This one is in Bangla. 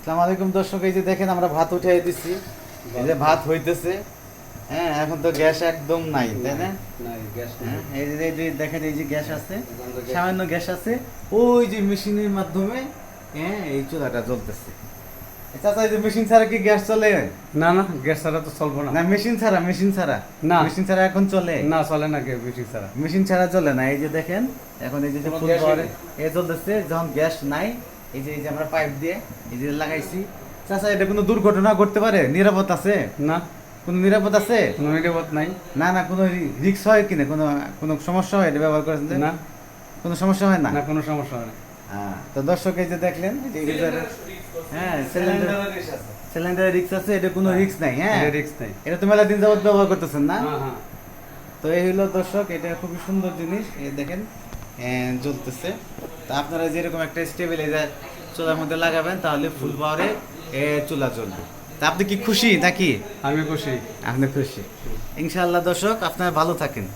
আসসালামু আলাইকুম দর্শক এই যে দেখেন আমরা ভাত দিচ্ছি এই যে ভাত হইতেছে। হ্যাঁ এখন তো গ্যাস একদম নাই তাই না? হ্যাঁ, এই যে এই যে দেখেন এই যে গ্যাস আছে সামান্য গ্যাস আছে। ওই যে মেশিনের মাধ্যমে হ্যাঁ এই চুলাটা জ্বলতেছে। চাচা এই যে মেশিন ছাড়া কি গ্যাস চলে? না না গ্যাস ছাড়া তো চলবো না। না মেশিন ছাড়া মেশিন ছাড়া। না। মেশিন ছাড়া এখন চলে? না চলে না বেশি ছাড়া। মেশিন ছাড়া চলে না। এই যে দেখেন এখন এই যে ফুল চলতেছে যখন গ্যাস নাই এই যে এই যে আমরা পাইপ দিয়ে এই যে লাগাইছি। চাচা এটা কোনো দুর্ঘটনা ঘটতে পারে? নিরাপদ আছে? না। কোনো নিরাপদ আছে? কোনো নিরাপদ নাই। না না কোনো রিক্স হয় কিনা কোনো কোনো সমস্যা হয়? এটা ব্যবহার করেন যে? না। কোনো সমস্যা হয় না? না কোনো সমস্যা হয় না। হ্যাঁ, তো দর্শক এই যে দেখলেন এই যে গিজারের- হ্যাঁ সিলিন্ডার সিলিন্ডারের রিক্স আছে। এটা কোনো রিক্স নাই হ্যাঁ? রিক্স নাই। এটা তো মেলা দিন যাবত ব্যবহার করতেছেন না? হ্যাঁ হ্যাঁ। তো এই হলো দর্শক এটা খুবই সুন্দর জিনিস এই দেখেন জ্বলতেছে। তা আপনারা যেরকম একটা স্টেবিলাইজার চুলার মধ্যে লাগাবেন তাহলে ফুল পাওয়ারে এ চুলা চলবে তা আপনি কি খুশি নাকি? আমি খুশি। আপনি খুশি। ইনশাআল্লাহ দর্শক আপনারা ভালো থাকেন।